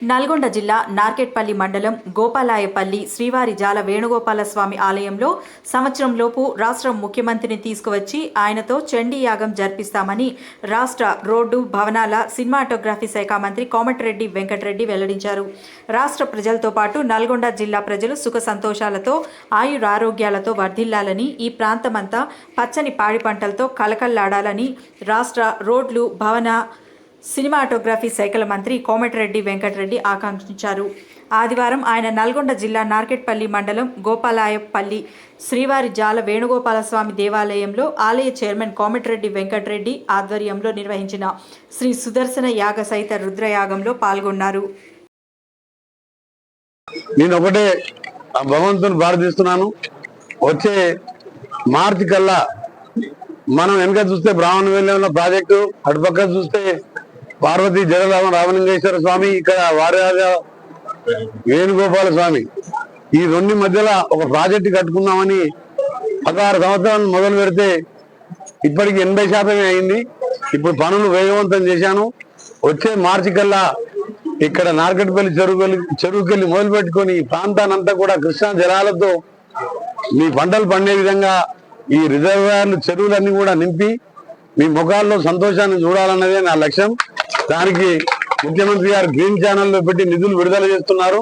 నల్గొండ జిల్లా నార్కెట్పల్లి మండలం గోపాలాయపల్లి శ్రీవారి జాల వేణుగోపాల స్వామి ఆలయంలో సంవత్సరంలోపు రాష్ట్ర ముఖ్యమంత్రిని తీసుకువచ్చి ఆయనతో చండీ యాగం జరిపిస్తామని రాష్ట్ర రోడ్డు భవనాల సినిమాటోగ్రఫీ శాఖ మంత్రి కోమటిరెడ్డి వెంకటరెడ్డి వెల్లడించారు. రాష్ట్ర ప్రజలతో పాటు నల్గొండ జిల్లా ప్రజలు సుఖ సంతోషాలతో ఆయురారోగ్యాలతో వర్ధిల్లాలని ఈ ప్రాంతమంతా పచ్చని పాడి పంటలతో కలకల్లాడాలని రాష్ట్ర రోడ్లు భవన సినిమాటోగ్రఫీ శాఖల మంత్రి కోమటిరెడ్డి వెంకటరెడ్డి ఆకాంక్షించారు. ఆదివారం ఆయన నల్గొండ జిల్లా నార్కెట్పల్లి మండలం గోపాలాయపల్లి శ్రీవారి జాల వేణుగోపాలస్వామి దేవాలయంలో ఆలయ చైర్మన్ కోమటిరెడ్డి వెంకటరెడ్డి ఆధ్వర్యంలో నిర్వహించిన శ్రీ సుదర్శన యాగ సహిత రుద్రయాగంలో పాల్గొన్నారు. నేను ఒకటే భగవంతుని ప్రార్థిస్తున్నాను. వచ్చే మార్చి కల్లా మనం వెనక చూస్తే బ్రాహ్మణ ప్రాజెక్టు అటుపక్క చూస్తే పార్వతీ జగదామ రామలింగేశ్వర స్వామి ఇక్కడ వారాజ వేణుగోపాల స్వామి. ఈ రెండు మధ్యలో ఒక ప్రాజెక్టు కట్టుకుందామని పదహారు సంవత్సరాలు మొదలు పెడితే ఇప్పటికి ఎనభై శాతమే అయింది. ఇప్పుడు పనులు వేగవంతం చేశాను. వచ్చే మార్చి కల్లా ఇక్కడ నార్కట్పల్లి చెరువుకెళ్ళి చెరువుకెళ్ళి మొదలు పెట్టుకొని ఈ ప్రాంతానంతా కూడా కృష్ణా జలాలతో మీ పంటలు పండే విధంగా ఈ రిజర్వాయర్లు చెరువులన్నీ కూడా నింపి మీ ముఖాల్లో సంతోషాన్ని చూడాలన్నదే నా లక్ష్యం. దానికి ముఖ్యమంత్రి గారు గ్రీన్ ఛానల్లో పెట్టి నిధులు విడుదల చేస్తున్నారు.